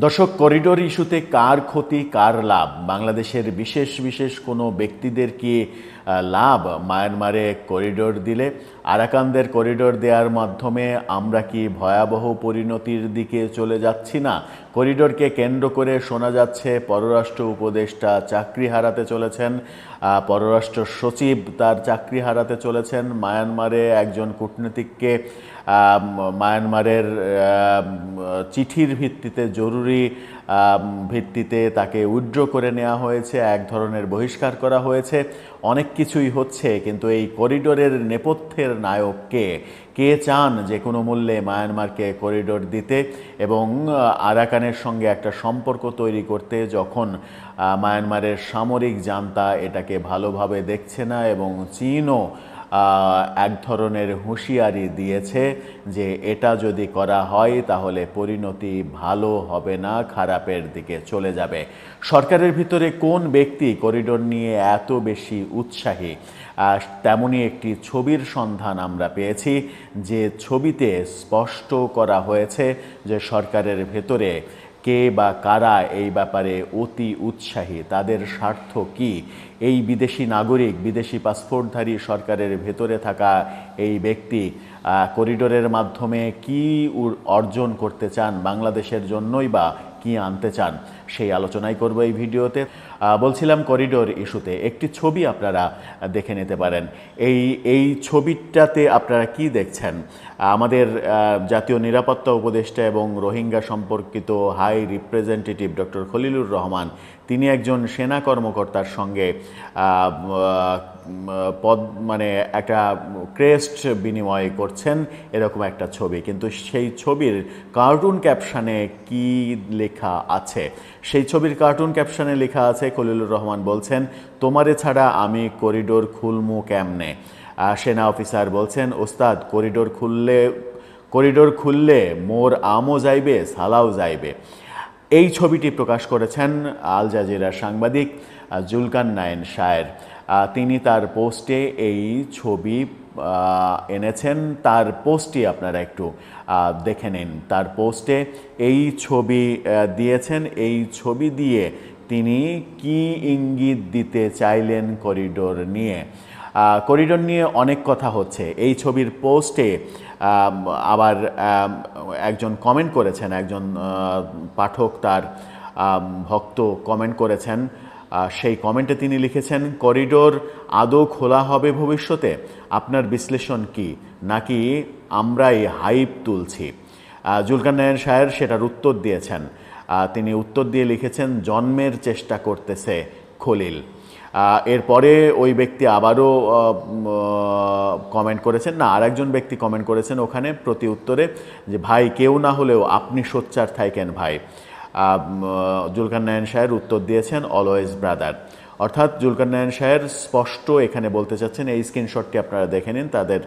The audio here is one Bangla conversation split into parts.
দর্শক করিডোর ইস্যুতে কার ক্ষতি কার লাভ? বাংলাদেশের বিশেষ বিশেষ কোনো ব্যক্তিদের কি লাভ, মায়ানমারে করিডোর দিলে। আরাকানদের করিডোর দেওয়ার মাধ্যমে আমরা কি ভয়াবহ পরিণতির দিকে চলে যাচ্ছি না? করিডোরকে কেন্দ্র করে শোনা যাচ্ছে, পররাষ্ট্র উপদেষ্টা চাকরি হারাতে চলেছেন। পররাষ্ট্র সচিব তার চাকরি হারাতে চলেছেন। মায়ানমারে একজন কূটনীতিককে মায়ানমারের চিঠির ভিত্তিতে জরুরি ভিত্তিতে তাকে উইড্র করে নেওয়া হয়েছে, এক ধরনের বহিষ্কার করা হয়েছে। অনেক কিছুই হচ্ছে, কিন্তু এই করিডোরের নেপথ্যের নায়ককে কে? কে চান যে কোনো মূল্যে মায়ানমারকে করিডোর দিতে? এবং আরাকানের সঙ্গে একটা সম্পর্ক তৈরি করতে যখন মায়ানমারের সামরিক জান্তা এটাকে ভালোভাবে দেখছে না এবং চীনও এক ধরনের হুঁশিয়ারি দিয়েছে যে এটা যদি করা হয় তাহলে পরিণতি ভালো হবে না, খারাপের দিকে চলে যাবে। সরকারের ভিতরে কোন ব্যক্তি করিডোর নিয়ে এত বেশি উৎসাহী? তেমনই একটি ছবির সন্ধান আমরা পেয়েছি যে ছবিতে স্পষ্ট করা হয়েছে যে সরকারের ভেতরে কে বা কারা এই ব্যাপারে অতি উৎসাহী? তাদের স্বার্থ কি? এই বিদেশি নাগরিক, বিদেশি পাসপোর্টধারী সরকারের ভেতরে থাকা এই ব্যক্তি করিডোরের মাধ্যমে কি অর্জন করতে চান? বাংলাদেশের জন্যই বা কি আনতে চান? সেই আলোচনাই করব এই ভিডিওতে। বলছিলাম করিডোর ইস্যুতে, একটি ছবি আপনারা দেখে নিতে পারেন। এই এই ছবিটাতে আপনারা কি দেখছেন? আমাদের জাতীয় নিরাপত্তা উপদেষ্টা এবং রোহিঙ্গা সম্পর্কিত high representative doctor Khalilur Rahman, তিনি একজন সেনা কর্মকর্তার সঙ্গে পদ মানে একটা ক্রেস্ট বিনিময় করছেন এরকম একটা ছবি। কিন্তু সেই ছবির কার্টুন ক্যাপশানে কি লেখা আছে? সেই ছবির কার্টুন ক্যাপশনে লেখা আছে, খলিলুর রহমান বলছেন, তোমারে ছাড়া আমি করিডোর খুলমু কেমনে? সেনা অফিসার বলছেন, ওস্তাদ, করিডোর খুললে করিডোর খুললে মোর আমও যাইবে, সালাও যাইবে। এই ছবিটি প্রকাশ করেছেন আল জাজিরার সাংবাদিক জুলকান নায়েন শায়ের। তিনি তার পোস্টে এই ছবি এনেছেন, তার পোস্টটি আপনারা একটু দেখে নিন। তার পোস্টে এই ছবি দিয়েছেন। এই ছবি দিয়ে তিনি কি ইঙ্গিত দিতে চাইলেন করিডোর নিয়ে? করিডোর নিয়ে অনেক কথা হচ্ছে। এই ছবির পোস্টে আবার একজন কমেন্ট করেছেন, একজন পাঠক তার ভক্ত কমেন্ট করেছেন সেই কমেন্টে তিনি লিখেছেন, করিডোর আদৌ খোলা হবে ভবিষ্যতে? আপনার বিশ্লেষণ কি? নাকি আমরাই হাইপ তুলছি? জুলকার সাহের সেটার উত্তর দিয়েছেন। তিনি উত্তর দিয়ে লিখেছেন, জন্মের চেষ্টা করতেছে খলিল। এরপরে ওই ব্যক্তি আবারও কমেন্ট করেছেন, না, আরেকজন ব্যক্তি কমেন্ট করেছেন ওখানে প্রতি উত্তরে, যে, ভাই, কেউ না হলেও আপনি সোচ্চার থাকেন ভাই। জুলকার নায়ন সাহের উত্তর দিয়েছেন অলওয়েজ ব্রাদার। অর্থাৎ জুলকার নায়ন সাহের স্পষ্ট এখানে বলতে চাচ্ছেন, এই স্ক্রিনশটটি আপনারা দেখে নিন, তাদের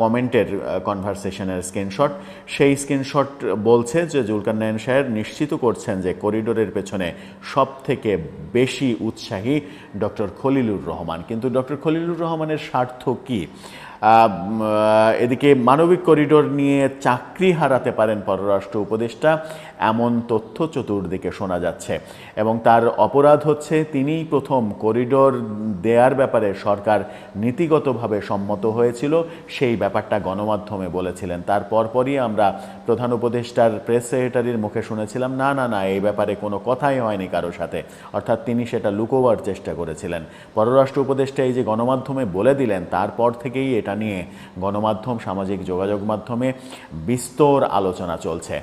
কমেন্টের কনভারসেশনের স্ক্রিনশট। সেই স্ক্রিনশট বলছে যে জুলকার নায়ন সাহের নিশ্চিত করছেন যে করিডোরের পেছনে সব থেকে বেশি উৎসাহী ডক্টর খলিলুর রহমান। কিন্তু ডক্টর খলিলুর রহমানের স্বার্থ কী? এদিকে মানবিক করিডোর নিয়ে চাকরি হারাতে পারেন পররাষ্ট্র উপদেষ্টা। এমন তথ্য চতুর্দিকে শোনা যাচ্ছে। এবং তার অপরাধ হচ্ছে, তিনিই প্রথম করিডোর দেয়ার ব্যাপারে সরকার নীতিগতভাবে সম্মত হয়েছিল। সেই ব্যাপারটা গণমাধ্যমে বলেছিলেন। তার পরপরই আমরা প্রধান উপদেষ্টার প্রেস সেক্রেটারির মুখে শুনেছিলাম, না না না, এই ব্যাপারে কোনো কথাই হয়নি কারোর সাথে। অর্থাৎ তিনি সেটা লুকোবার চেষ্টা করেছিলেন। পররাষ্ট্র উপদেষ্টা এই যে গণমাধ্যমে বলে দিলেন, তারপর থেকেই এটা নিয়ে গণমাধ্যম, সামাজিক যোগাযোগ মাধ্যমে বিস্তর আলোচনা চলছে।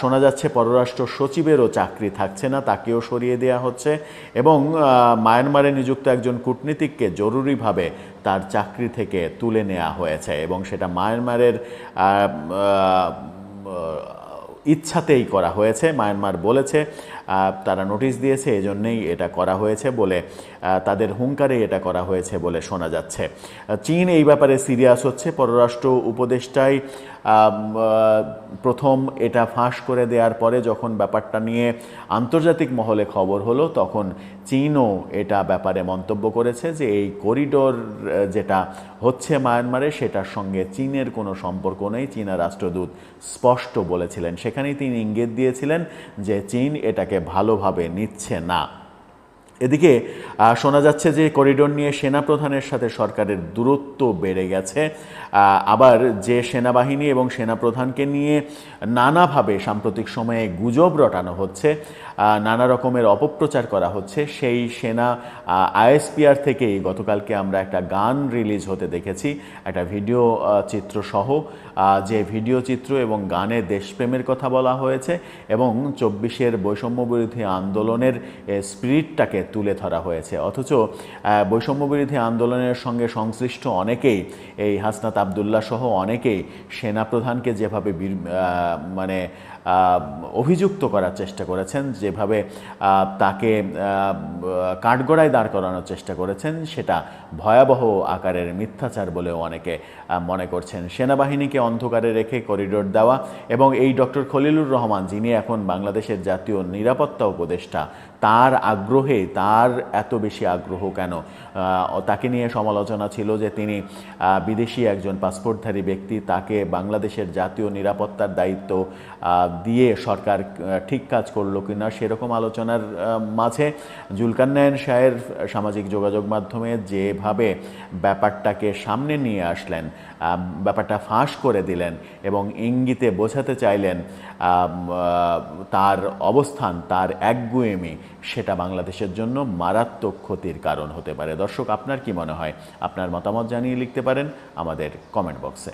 শোনা যাচ্ছে পররাষ্ট্র সচিবেরও চাকরি থাকছে না, তাকেও সরিয়ে দেওয়া হচ্ছে এবং মায়ানমারে নিযুক্ত একজন কূটনীতিককে জরুরিভাবে তার চাকরি থেকে তুলে নেওয়া হয়েছে এবং সেটা মায়ানমারের ইচ্ছাতেই করা হয়েছে। মায়ানমার বলেছে তারা নোটিশ দিয়েছে, এজন্যই এটা করা হয়েছে বলে তাদের হুঙ্কারে এটা করা হয়েছে বলে শোনা যাচ্ছে। চীন এই ব্যাপারে সিরিয়াস হচ্ছে। পররাষ্ট্র উপদেষ্টাই প্রথম এটা ফাঁস করে দেওয়ার পরে যখন ব্যাপারটা নিয়ে আন্তর্জাতিক মহলে খবর হলো, তখন চীনও এটা ব্যাপারে মন্তব্য করেছে যে এই করিডোর যেটা হচ্ছে মায়ানমারে, সেটার সঙ্গে চীনের কোনো সম্পর্ক নেই। চীনা রাষ্ট্রদূত স্পষ্ট বলেছিলেন। সেখানেই তিনি ইঙ্গিত দিয়েছিলেন যে চীন এটাকে ভালোভাবে নিচ্ছে না। এদিকে শোনা যাচ্ছে যে করিডোর নিয়ে সেনাপ্রধানের সাথে সরকারের দূরত্ব বেড়ে গেছে। আবার যে সেনাবাহিনী এবং সেনাপ্রধানকে নিয়ে নানাভাবে সাম্প্রতিক সময়ে গুজব রটানো হচ্ছে নানা রকমের অপপ্রচার করা হচ্ছে, সেই সেনা আইএসপিআর থেকেই গতকালকে আমরা একটা গান রিলিজ হতে দেখেছি, একটা ভিডিও চিত্র সহ যে ভিডিও চিত্র এবং গানে দেশপ্রেমের কথা বলা হয়েছে এবং চব্বিশের বৈষম্য বিরোধী আন্দোলনের স্পিরিটটাকে তুলে ধরা হয়েছে। অথচ আহ, বৈষম্য বিরোধী আন্দোলনের সঙ্গে সংশ্লিষ্ট অনেকেই এই হাসনাত আবদুল্লাহ সহ অনেকেই সেনাপ্রধানকে যেভাবে মানে অভিযুক্ত করার চেষ্টা করেছেন যেভাবে তাকে কাঠগড়ায় দাঁড় করানোর চেষ্টা করেছেন সেটা ভয়াবহ আকারের মিথ্যাচার বলেও অনেকে মনে করছেন। সেনাবাহিনীকে অন্ধকারে রেখে করিডোর দেওয়া এবং এই ডক্টর খলিলুর রহমান যিনি এখন বাংলাদেশের জাতীয় নিরাপত্তা উপদেষ্টা তার আগ্রহে, তার এত বেশি আগ্রহ কেন? তাকে নিয়ে সমালোচনা ছিল যে তিনি বিদেশি একজন পাসপোর্টধারী ব্যক্তি, তাকে বাংলাদেশের জাতীয় নিরাপত্তার দায়িত্ব দিয়ে সরকার ঠিক কাজ করল কিনা সেরকম আলোচনার মাঝে জুলকান্নায়ন শাহের সামাজিক যোগাযোগ মাধ্যমে যেভাবে ব্যাপারটাকে সামনে নিয়ে আসলেন ব্যাপারটা ফাঁস করে দিলেন এবং ইঙ্গিতে বোঝাতে চাইলেন তার অবস্থান, তার একগুয়েমি সেটা বাংলাদেশের জন্য মারাত্মক ক্ষতির কারণ হতে পারে। দর্শক, আপনার কি মনে হয়? আপনার মতামত জানিয়ে লিখতে পারেন আমাদের কমেন্ট বক্সে